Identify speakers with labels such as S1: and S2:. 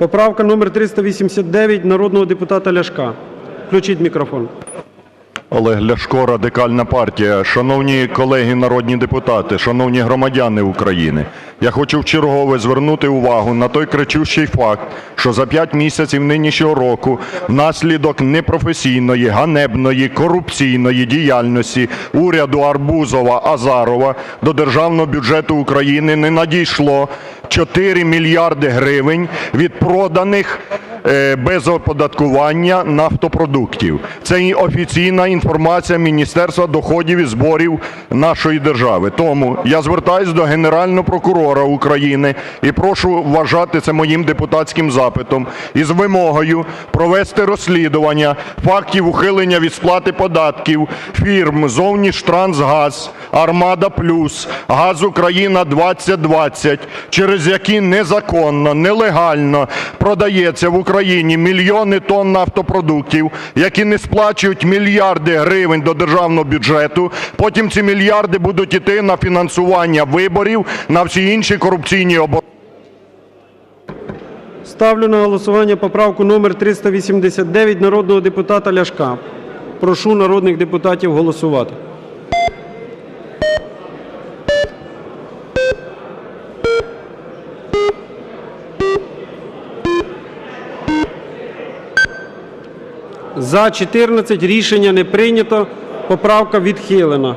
S1: Поправка номер 389 народного депутата Ляшка. Включіть мікрофон.
S2: Олег Ляшко, Радикальна партія. Шановні колеги народні депутати, шановні громадяни України, я хочу вчергове звернути увагу на той кричущий факт, що за 5 місяців нинішнього року внаслідок непрофесійної, ганебної, корупційної діяльності уряду Арбузова, Азарова до державного бюджету України не надійшло 4 мільярди гривень від проданих без оподаткування нафтопродуктів. Це офіційна інформація Міністерства доходів і зборів нашої держави. Тому я звертаюся до Генерального прокурора України і прошу вважати це моїм депутатським запитом із вимогою провести розслідування фактів ухилення від сплати податків фірм «Зовніштрансгаз», «Армада Плюс», «Газ Україна 2020», через які незаконно, нелегально продається в Україні мільйони тонн нафтопродуктів, які не сплачують мільярди гривень до державного бюджету. Потім ці мільярди будуть іти на фінансування виборів, на всі інші корупційні оборудки.
S1: Ставлю на голосування поправку номер 389 народного депутата Ляшка. Прошу народних депутатів голосувати. За 14 рішення не прийнято. Поправка відхилена.